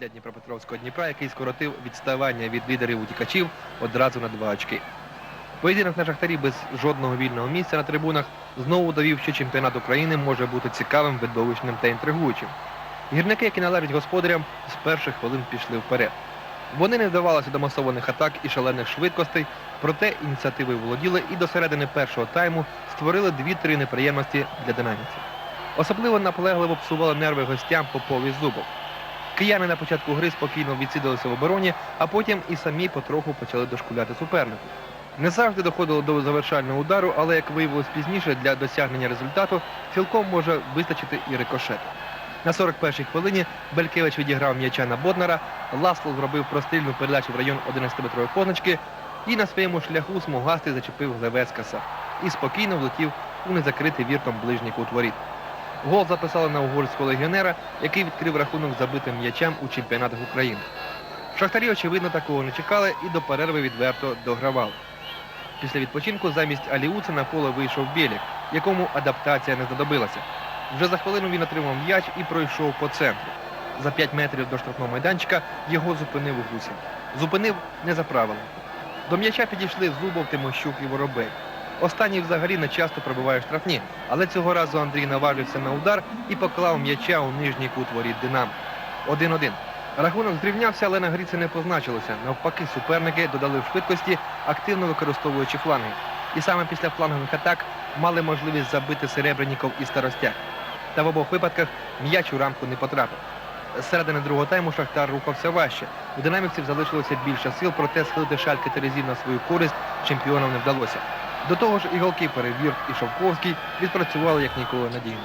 для Дніпропетровського Дніпра, який скоротив відставання від лідерів утікачів одразу на два очки. Поєдинок на шахтарі без жодного вільного місця на трибунах знову довів, що чемпіонат України може бути цікавим, видовищним та інтригуючим. Гірники, які належать господарям, з перших хвилин пішли вперед. Вони не вдавалися до масованих атак і шалених швидкостей, проте ініціативи володіли і до середини першого тайму створили дві-три неприємності для динамівців. Особливо наполегливо псували нерви гостям Попов і Зубов. Кияни на початку гри спокійно відсідалися в обороні, а потім і самі потроху почали дошкуляти супернику. Не завжди доходило до завершального удару, але, як виявилось пізніше, для досягнення результату цілком може вистачити і рикошету. На 41-й хвилині Белькевич відіграв м'яча на Боднара, Ласло зробив прострільну передачу в район 11-метрової позначки і на своєму шляху смугастий зачепив Глевескаса і спокійно влетів у незакритий віртом ближній кут воріт. Гол записали на угорського легіонера, який відкрив рахунок забитим м'ячам у чемпіонатах України. Шахтарі, очевидно, такого не чекали і до перерви відверто догравали. Після відпочинку замість Аліуца на поле вийшов Білік, якому адаптація не знадобилася. Вже за хвилину він отримав м'яч і пройшов по центру. За 5 метрів до штрафного майданчика його зупинив Гусін. Зупинив не за правилами. До м'яча підійшли Зубов, Тимощук і Воробей. Останній взагалі не часто пробиває штрафні, але цього разу Андрій наважився на удар і поклав м'яча у нижній кут воріт Динамо. 1-1. Рахунок зрівнявся, але на грі це не позначилося. Навпаки, суперники додали в швидкості, активно використовуючи фланги. І саме після флангових атак мали можливість забити Серебренніков і Старостяк. Та в обох випадках м'яч у рамку не потрапив. З середини другого тайму Шахтар рухався важче. У динамівців залишилося більше сил, проте схилити шальки Терезів на свою користь чемпіонам не вдалося. До того ж і голкіпери Вірт і Шовковський відпрацювали як ніколи надійно.